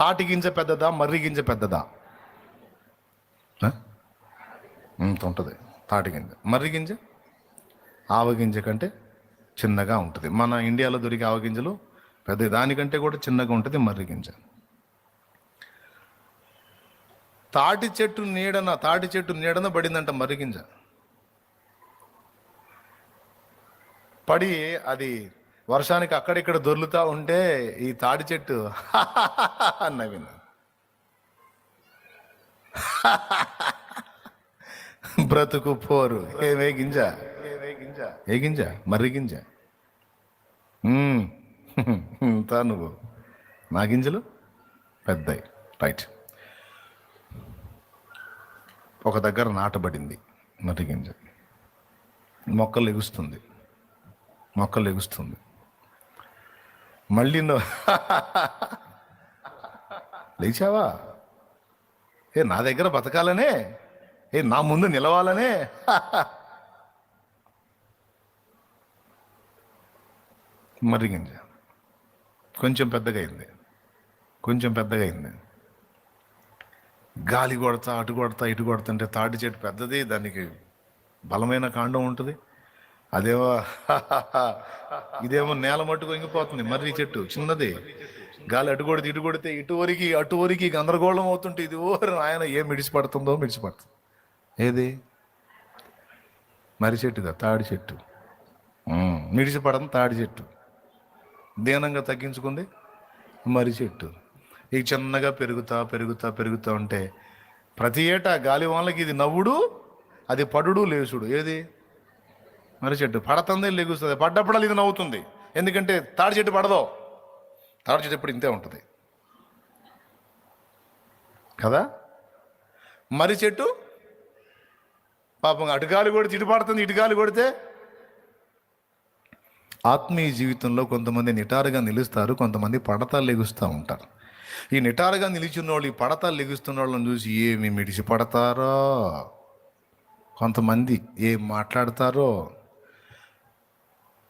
తాటి గింజ పెద్దదా మర్రి గింజ పెద్దదా? ఇంత ఉంటుంది. తాటి గింజ. మర్రి గింజ? ఆవ గింజ కంటే చిన్నగా ఉంటుంది. మన ఇండియాలో దొరికే ఆవ గింజలు పెద్ద దానికంటే కూడా చిన్నగా ఉంటుంది మర్రి గింజ. తాటి చెట్టు నీడన తాటి చెట్టు నీడన పడిందంట మర్రి గింజ. పడి అది వర్షానికి అక్కడిక్కడ దొర్లుతా ఉంటే ఈ తాడి చెట్టు నవ్వింది బ్రతుకు పోరు. ఏమే గింజ? ఏ గింజ? మర్రి గింజ. మ్మ్. తా నువ్వు. నా గింజలు? పెద్దయి. రైట్. ఒక దగ్గర నాటబడింది మర్రి గింజ. మొక్కలు ఎగుస్తుంది. మొక్కలు ఎగుస్తుంది. మళ్ళీ లేచావా? ఏ నా దగ్గర బతకాలనే? ఏ నా ముందు నిలవాలనే? మర్రి గింజ. కొంచెం పెద్దగా అయింది. కొంచెం పెద్దగా అయింది. గాలి కొడతా అటు కొడతా ఇటు కొడుతుంటే తాటి చెట్టు పెద్దది దానికి బలమైన కాండం ఉంటుంది. అదేమో ఇదేమో నేల మట్టుకు ఇంగిపోతుంది మర్రి చెట్టు చిన్నది. గాలి అటు కొడితే ఇటు కొడితే ఇటు వరకు అటు వరకు గందరగోళం అవుతుంటే ఇది ఓరు ఆయన ఏం మిడిచి పడుతుందో మిడిసి పడుతుంది ఏది? మర్రి చెట్టుగా తాడి చెట్టు. మిడిచి మిడిసి తాడి చెట్టు. దీనంగా తగ్గించుకుంది మర్రి చెట్టు. ఇక చిన్నగా పెరుగుతా పెరుగుతా పెరుగుతా ఉంటే ప్రతి ఏటా గాలి వాళ్ళకి ఇది నవ్వుడు అది పడుడు లేచుడు ఏది? మర్రి చెట్టు పడుతుంది లెగుస్తుంది. పడ్డప్పుడు ఇది నవ్వుతుంది. ఎందుకంటే తాడి చెట్టు పడదో. తాడి చెట్టు ఎప్పుడు ఇంతే ఉంటుంది. కదా? మర్రి చెట్టు? పాపం అటు గాలి కొడితే ఇటు పడుతుంది ఇటు గాలి కొడితే ఆత్మీయ జీవితంలో కొంతమంది నిటారుగా నిలుస్తారు కొంతమంది పడతాలు లెగుస్తూ ఉంటారు. ఈ నిటారుగా నిలిచిన వాళ్ళు ఈ పడతాలు లెగుస్తున్న వాళ్ళని చూసి ఏమి మిడిచి పడతారో? కొంతమంది ఏం మాట్లాడతారో?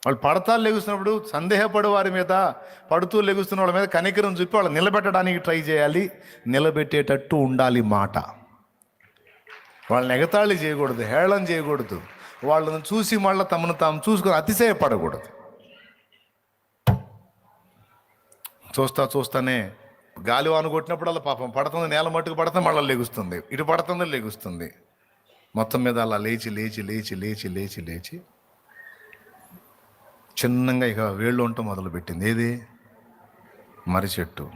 వాళ్ళు పడతాలు లెగుస్తున్నప్పుడు సందేహపడే వారి మీద పడుతూ లెగుస్తున్న వాళ్ళ మీద కనికరం చూపి వాళ్ళు నిలబెట్టడానికి ట్రై చేయాలి. నిలబెట్టేటట్టు ఉండాలి మాట. వాళ్ళని ఎగతాళి చేయకూడదు హేళన చేయకూడదు. వాళ్ళని చూసి మళ్ళీ తమను తాము చూసుకొని అతిశయపడకూడదు. చూస్తా చూస్తానే గాలి వాన కొట్టినప్పుడు పాపం పడుతుంది నేల మట్టుకు పడుతుంది మళ్ళీ లెగుస్తుంది. ఇటు పడుతుంది లెగుస్తుంది. మొత్తం మీద అలా లేచి లేచి లేచి లేచి లేచి లేచి చిన్నంగా ఇక వేళ్ళు ఉండటం మొదలుపెట్టింది. ఏది? మర్రి చెట్టు.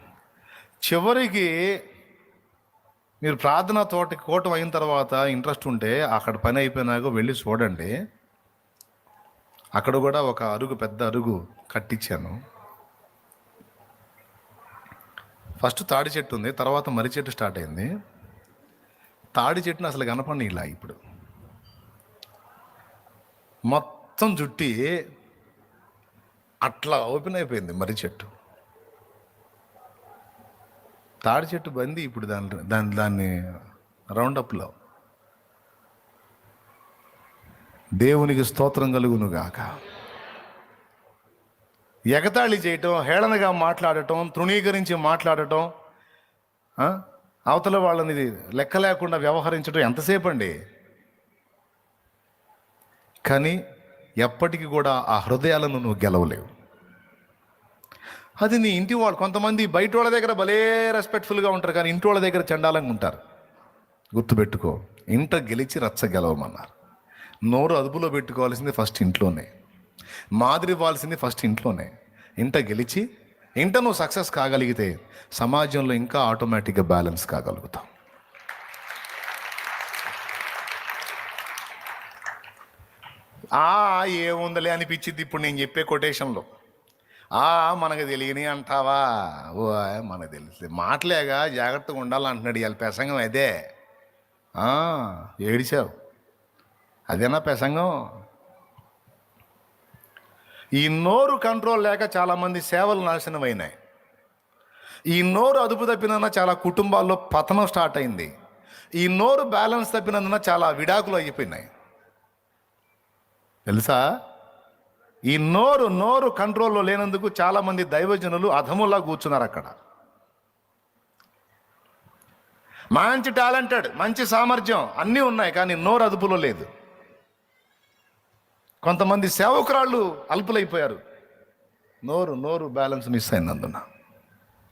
చివరికి మీరు ప్రార్థన తోట కోటం అయిన తర్వాత ఇంట్రెస్ట్ ఉంటే అక్కడ పని అయిపోయినాక వెళ్ళి చూడండి. అక్కడ కూడా ఒక అరుగు పెద్ద అరుగు కట్టించాను ఫస్ట్ తాడి చెట్టు ఉంది తర్వాత మర్రి చెట్టు స్టార్ట్ అయింది. తాడి చెట్టును అసలు కనపడి ఇలా ఇప్పుడు. మొత్తం జుట్టి అట్లా ఓపెన్ అయిపోయింది మర్రి చెట్టు. తాడి చెట్టు బంది ఇప్పుడు దాని దాని దాన్ని రౌండప్లో దేవునికి స్తోత్రం కలుగును గాక ఎగతాళి చేయటం హేళనగా మాట్లాడటం తృణీకరించి మాట్లాడటం అవతల వాళ్ళని ఇది లెక్క లేకుండా వ్యవహరించడం ఎంతసేపు అండి కానీ ఎప్పటికీ కూడా ఆ హృదయాలను నువ్వు గెలవలేవు. అది నీ ఇంటి వాళ్ళు కొంతమంది బయట వాళ్ళ దగ్గర భలే రెస్పెక్ట్ఫుల్గా ఉంటారు కానీ ఇంటి వాళ్ళ దగ్గర చండాలంగా ఉంటారు. గుర్తుపెట్టుకో ఇంట గెలిచి రచ్చ గెలవమన్నారు. నోరు అదుపులో పెట్టుకోవాల్సింది ఫస్ట్ ఇంట్లోనే. మాదిరి ఇవ్వాల్సింది ఫస్ట్ ఇంట్లోనే. ఇంట గెలిచి ఇంట నువ్వు సక్సెస్ కాగలిగితే సమాజంలో ఇంకా ఆటోమేటిక్గా బ్యాలెన్స్ కాగలుగుతాం ఆ ఏముందలే అనిపించింది ఇప్పుడు నేను చెప్పే కొటేషన్లో. ఆ మనకు తెలియని అంటావా? ఓ మనకు తెలిసి మాటలేగా జాగ్రత్తగా ఉండాలంటున్నాడు ఇవాళ ప్రసంగం అదే. ఏడిచావు. అదేనా ప్రసంగం? ఈ నోరు కంట్రోల్ లేక చాలామంది సేవలు నాశనం అయినాయి ఈ నోరు అదుపు తప్పినందున చాలా కుటుంబాల్లో పతనం స్టార్ట్ అయింది. ఈ నోరు బ్యాలెన్స్ తప్పినందున చాలా విడాకులు అయిపోయినాయి. తెలుసా? ఈ నోరు నోరు కంట్రోల్లో లేనందుకు చాలామంది దైవజనులు అధములా కూర్చున్నారు అక్కడ. మంచి టాలెంటెడ్ మంచి సామర్థ్యం అన్నీ ఉన్నాయి కానీ నోరు అదుపులో లేదు. కొంతమంది సేవకురాళ్ళు అల్పులైపోయారు. నోరు నోరు బ్యాలెన్స్ మిస్ అయినందున.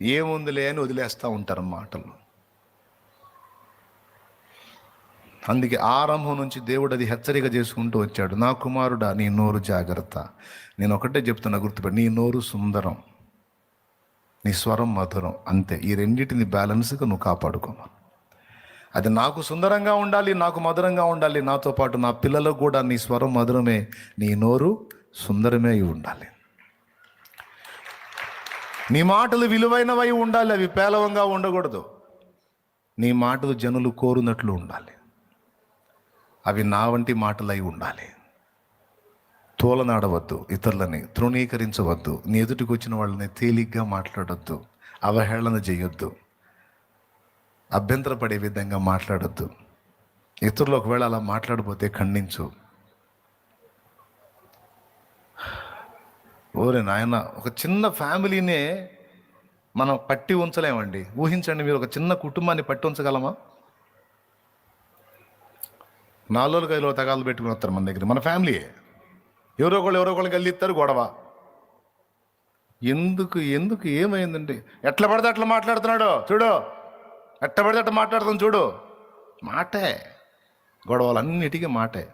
ఏముందిలే అని వదిలేస్తూ ఉంటారు మాటలు. అందుకే ఆరంభం నుంచి దేవుడు అది హెచ్చరిక చేసుకుంటూ వచ్చాడు. నా కుమారుడా నీ నోరు జాగ్రత్త. నేను ఒకటే చెప్తున్నా గుర్తుపెట్టి నీ నోరు సుందరం నీ స్వరం మధురం అంతే. ఈ రెండింటిని బ్యాలెన్స్గా నువ్వు కాపాడుకోమా అది నాకు సుందరంగా ఉండాలి నాకు మధురంగా ఉండాలి నాతో పాటు నా పిల్లలకు కూడా నీ స్వరం మధురమే నీ నోరు సుందరమే అయి ఉండాలి. నీ మాటలు విలువైనవై ఉండాలి అవి పేలవంగా ఉండకూడదు. నీ మాటలు జనులు కోరునట్లు ఉండాలి. అవి నా వంటి మాటలై ఉండాలి. తోలనాడవద్దు ఇతరులని తృణీకరించవద్దు నీ ఎదుటికి వచ్చిన వాళ్ళని తేలిగ్గా మాట్లాడొద్దు అవహేళన చేయొద్దు అభ్యంతరపడే విధంగా మాట్లాడొద్దు. ఇతరులు ఒకవేళ అలా మాట్లాడిపోతే ఖండించు. ఓరే నాయన ఒక చిన్న ఫ్యామిలీనే మనం పట్టి ఉంచలేమండి. ఊహించండి మీరు ఒక చిన్న కుటుంబాన్ని పట్టి ఉంచగలమా? నాలుగు గదిలో తగాలు పెట్టుకుని వస్తారు మన దగ్గర మన ఫ్యామిలీ ఎవరో ఒకళ్ళు ఎవరో ఒకళ్ళు వెళ్ళిస్తారు గొడవ. ఎందుకు ఎందుకు ఏమైందండి ఎట్లా పడితే అట్లా మాట్లాడుతున్నాడు చూడు. ఎట్లా పడితే అట్లా మాట్లాడుతాం చూడు. మాటే. గొడవలన్నిటికీ మాటే.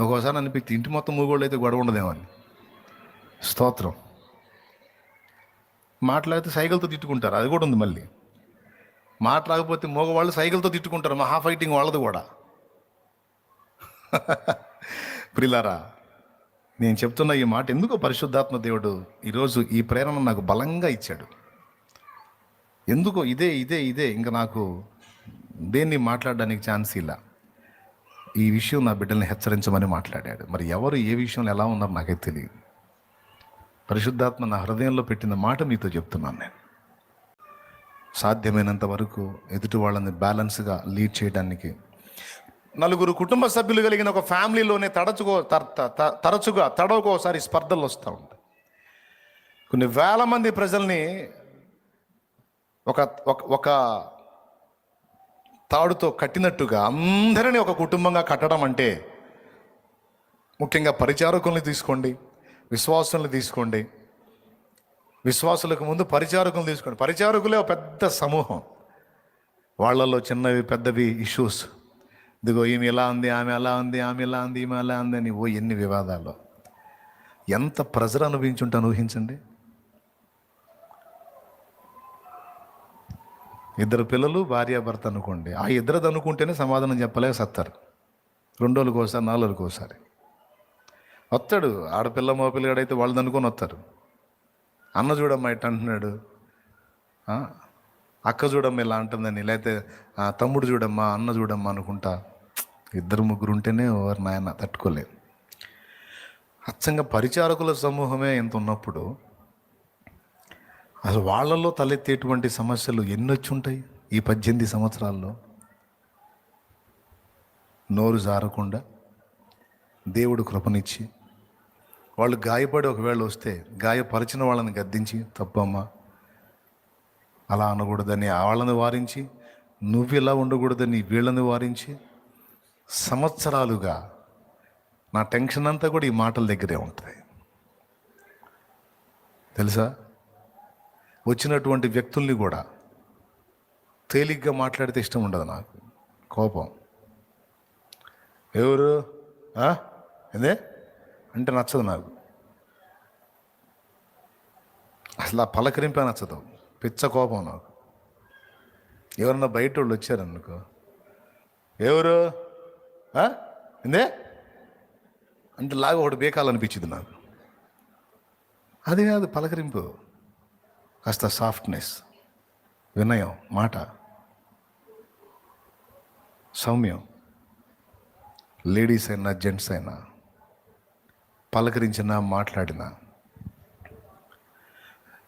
ఒక్కోసారి అనిపిస్తుంది ఇంటి మొత్తం మూగోళ్ళు అయితే గొడవ ఉండదేమో అని స్తోత్రం. మాట్లాడితే సైకిల్తో తిట్టుకుంటారు అది కూడా ఉంది మళ్ళీ. మాట రాకపోతే మగవాళ్ళు సైకిల్తో తిట్టుకుంటారు. మహా ఫైటింగ్ వాళ్ళది కూడా. ప్రిలారా నేను చెప్తున్న ఈ మాట ఎందుకో పరిశుద్ధాత్మ దేవుడు ఈరోజు ఈ ప్రేరణ నాకు బలంగా ఇచ్చాడు. ఎందుకో ఇదే ఇదే ఇదే ఇంకా నాకు దేన్ని మాట్లాడడానికి ఛాన్స్ ఇలా ఈ విషయం నా బిడ్డల్ని హెచ్చరించమని మాట్లాడాడు. మరి ఎవరు ఏ విషయంలో ఎలా ఉన్నారో నాకైతే తెలియదు. పరిశుద్ధాత్మ నా హృదయంలో పెట్టిన మాట మీతో చెప్తున్నాను నేను. సాధ్యమైనంత వరకు ఎదుటి వాళ్ళని బ్యాలెన్స్గా లీడ్ చేయడానికి. నలుగురు కుటుంబ సభ్యులు కలిగిన ఒక ఫ్యామిలీలోనే తడచుకో త- తరచుగా తడవకోసారి స్పర్ధలు వస్తూ ఉంటాయి. కొన్ని వేల మంది ప్రజల్ని ఒక ఒక- ఒక తాడుతో కట్టినట్టుగా అందరినీ ఒక కుటుంబంగా కట్టడం అంటే ముఖ్యంగా పరిచారకుల్ని తీసుకోండి విశ్వాసుల్ని తీసుకోండి విశ్వాసులకు ముందు పరిచారకులు తీసుకోండి పరిచారకులే ఒక పెద్ద సమూహం. వాళ్ళల్లో చిన్నవి పెద్దవి ఇష్యూస్. ఇదిగో ఈమె ఇలా ఉంది ఆమె అలా ఉంది ఆమె ఇలా ఉంది ఈమె అలా ఉంది అని ఓ ఎన్ని వివాదాలు ఎంత ప్రెజర్ అనుభవించుంటాను ఊహించండి ఇద్దరు పిల్లలు భార్యాభర్త అనుకోండి. ఆ ఇద్దరది అనుకుంటేనే సమాధానం చెప్పలేక సత్తారు. రెండోళ్ళకి ఒకసారి నాలుగు ఒకసారి. వస్తాడు. ఆడపిల్ల మగపిల్లగాడైతే వాళ్ళది అనుకొని వస్తారు. అన్న చూడమ్మా ఇట్ట అంటున్నాడు? అక్క చూడమ్మా ఇలా అంటుందని లేకపోతే తమ్ముడు చూడమ్మా అన్న చూడమ్మా అనుకుంటా. ఇద్దరు ముగ్గురు ఉంటేనే ఎవరు నాయన తట్టుకోలేదు అచ్చంగా పరిచారకుల సమూహమే ఎంత ఉన్నప్పుడు అసలు వాళ్ళల్లో తలెత్తేటువంటి సమస్యలు ఎన్నొచ్చి ఉంటాయి ఈ పద్దెనిమిది సంవత్సరాల్లో? నోరు జారకుండా దేవుడు కృపనిచ్చి వాళ్ళు గాయపడి ఒకవేళ వస్తే గాయపరిచిన వాళ్ళని గద్దించి తప్పమ్మా అలా అనకూడదని ఆ వాళ్ళని వారించి నువ్వు ఇలా ఉండకూడదని వీళ్ళని వారించి సంవత్సరాలుగా నా టెన్షన్ అంతా కూడా ఈ మాటల దగ్గరే ఉంటుంది. తెలుసా? వచ్చినటువంటి వ్యక్తుల్ని కూడా తేలిగ్గా మాట్లాడితే ఇష్టం ఉండదు నాకు. కోపం. ఎవరు? ఆ? అంటే నచ్చదు నాకు. అసలు ఆ పలకరింపే నచ్చదు. పిచ్చ కోపం నాకు. ఎవరన్నా బయట వాళ్ళు వచ్చారనుకో ఎవరు? ఎందే అంటే లాగా ఒకటి బేకాలనిపించింది నాకు. అది కాదు పలకరింపు. కాస్త సాఫ్ట్నెస్ వినయం మాట. సౌమ్యం. లేడీస్ అయినా జెంట్స్ అయినా. పలకరించినా మాట్లాడినా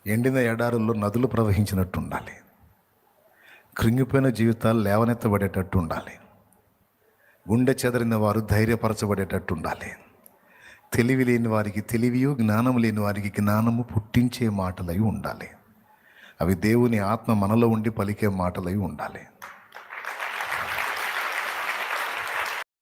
ఎండిన ఎడారుల్లో నదులు ప్రవహించినట్టు ఉండాలి కృంగిపోయిన జీవితాలు లేవనెత్తబడేటట్టు ఉండాలి గుండె చెదరిన వారు ధైర్యపరచబడేటట్టు ఉండాలి తెలివి లేని వారికి తెలివియు జ్ఞానం లేని వారికి జ్ఞానము పుట్టించే మాటలై ఉండాలి. అవి దేవుని ఆత్మ మనలో ఉండి పలికే మాటలై ఉండాలి.